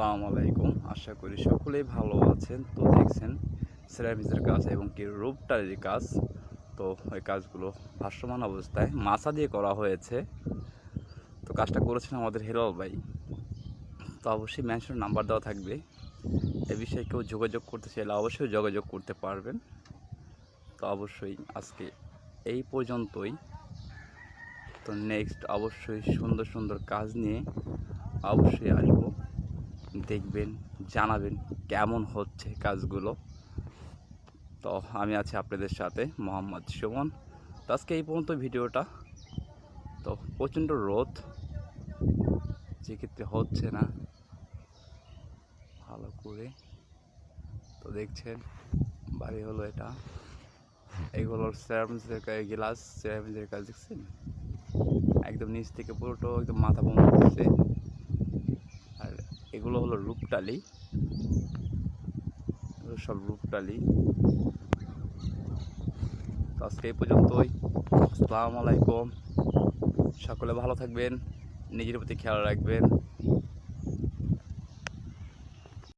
আসসালামু আলাইকুম। আশা করি সকলেই ভালো আছেন। তো দেখছেন সেরামিক্সের কাজ এবং কি রূপটালির কাজ। তো ওই কাজগুলো ভাসমান অবস্থায় মাছা দিয়ে করা হয়েছে। তো কাজটা করেছেন আমাদের হেলাল ভাই। তো অবশ্যই ম্যানশন নাম্বার দেওয়া থাকবে। এ বিষয়ে কেউ যোগাযোগ করতে চাইলে অবশ্যই যোগাযোগ করতে পারবেন। তো অবশ্যই আজকে এই পর্যন্তই। তো নেক্সট অবশ্যই সুন্দর সুন্দর কাজ নিয়ে অবশ্যই আসব। দেখবেন, জানাবেন কেমন হচ্ছে কাজগুলো। তো আমি আছি আপনাদের সাথে মোহাম্মদ সুমন। তো আজকে এই পর্যন্ত ভিডিওটা। তো প্রচণ্ড রোদ। যেক্ষেত্রে হচ্ছে না। ভালো করে। তো দেখছেন, বাড়ি হলো এটা। এগুলো সেরামিক্সের গ্লাস সেরামিক্সের কাজ দেখছেন? একদম নিচ থেকে পুরোটা একদম মাথা আর এগুলো হলো রূপটালি সব রূপটালি তো আজকে এই পর্যন্তই। আসসালামু আলাইকুম। সকলে ভালো থাকবেন। নিজের প্রতি খেয়াল রাখবেন।